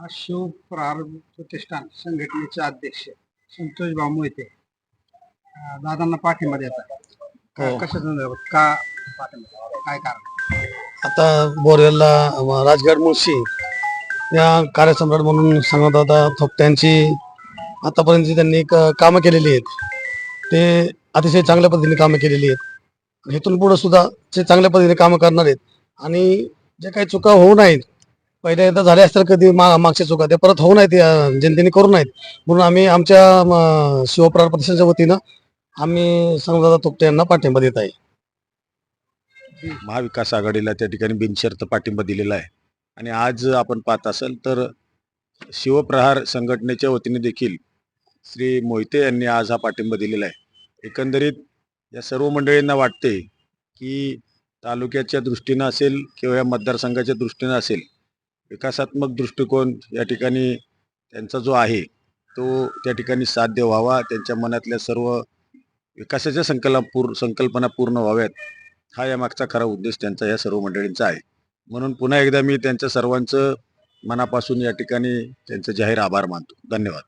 आज शिवप्रहार प्रतिष्ठान संघटनेचे अध्यक्ष संतोष भाऊ मोहिते. दादांना पाठिंबा देतात. का हो. कशा संदर्भात का पाठिंबा? काय कारण? आता बोरेलला अं, राजगड मुळशी या कार्यसम्राट म्हणून सांगदादा थोपट्यांची आतापर्यंत त्यांनी क- कामं केलेली आहेत. ते अतिशय चांगल्या पद्धतीने कामं केलेली आहेत. इथून पुढे सुद्धा ते चांगल्या पद्धतीने कामं करणार आहेत. आणि जे काही चुका होऊ नाहीत पहिल्या एकदा झाल्या असतील कधी मा मागच्या चुका त्या परत होऊ नाहीत जनतेने करू नाहीत म्हणून आम्ही आमच्या म, शिवप्रार प्रतिष्ठानच्या वतीनं आम्ही सांगदादा थोपटे यांना पाठिंबा देत आहे. महाविकास आघाडीला त्या ठिकाणी बिनशर्त पाठिंबा दिलेला आहे. आणि आज आपण पाहत असाल तर शिवप्रहार संघटनेच्या वतीने देखील श्री मोहिते यांनी आज हा पाठिंबा दिलेला आहे. एकंदरीत या सर्व मंडळींना वाटते की तालुक्याच्या दृष्टीनं असेल किंवा या मतदारसंघाच्या दृष्टीनं असेल विकासात्मक दृष्टिकोन या ठिकाणी त्यांचा जो आहे तो त्या ठिकाणी साध्य व्हावा त्यांच्या मनातल्या सर्व विकासाच्या संकल्प पूर संकल्पना पूर्ण व्हाव्यात हा या मागचा खरा उद्देश त्यांचा या सर्व मंडळींचा आहे. म्हणून पुन्हा एकदा मी त्यांच्या सर्वांचं मनापासून या ठिकाणी त्यांचे जाहीर आभार मानतो. धन्यवाद.